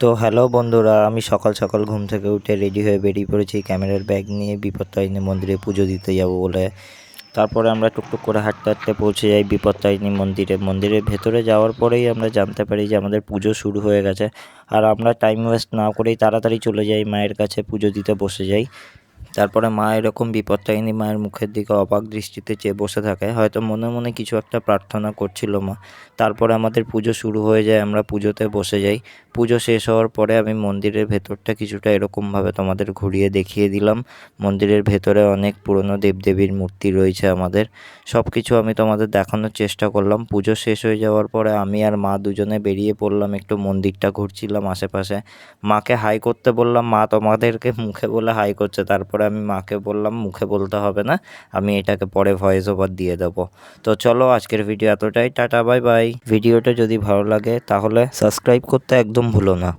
তো হ্যালো বন্ধুরা, আমি সকাল সকাল ঘুম থেকে উঠে রেডি হয়ে বেরিয়ে পড়েছি। ক্যামেরার ব্যাগ নিয়ে বিপত্তারিণী মন্দিরে পুজো দিতে যাব বলে। তারপরে আমরা টুকটুক করে হাঁটতে হাঁটতে পৌঁছে যাই বিপত্তারিণী মন্দিরে। মন্দিরের ভেতরে যাওয়ার পরেই আমরা জানতে পারি যে আমাদের পুজো শুরু হয়ে গেছে। আর আমরা টাইম ওয়েস্ট না করেই তাড়াতাড়ি চলে যাই, মায়ের কাছে পুজো দিতে বসে যাই। তারপরে মা এরকম বিপত্তারিণী মায়ের মুখের দিকে অবাক দৃষ্টিতে চেয়ে বসে থাকে। হয়তো মনে মনে কিছু একটা প্রার্থনা করছিল মা। তারপরে আমাদের পুজো শুরু হয়ে যায়, আমরা পুজোতে বসে যাই। পুজো শেষ হওয়ার পরে আমি মন্দিরের ভেতরটা কিছুটা এরকমভাবে তোমাদের ঘুরিয়ে দেখিয়ে দিলাম। মন্দিরের ভেতরে অনেক পুরনো দেবদেবীর মূর্তি রয়েছে আমাদের। সব কিছু আমি তোমাদের দেখানোর চেষ্টা করলাম। পুজো শেষ হয়ে যাওয়ার পরে আমি আর মা দুজনে বেরিয়ে পড়লাম, একটু মন্দিরটা ঘুরছিলাম আশেপাশে। মাকে হাই করতে বললাম, মা, তোমাদেরকে মুখে বলে হাই করছে। তারপরে আমি মাকে বললাম, মুখে বলতে হবে না, আমি এটাকে পরে ভয়েস ওভার দিয়ে দেবো। তো চলো আজকের ভিডিও এতটাই, টাটা বাই বাই ভিডিওটা যদি ভালো লাগে, তাহলে সাবস্ক্রাইব করতে একদম ভুলো না।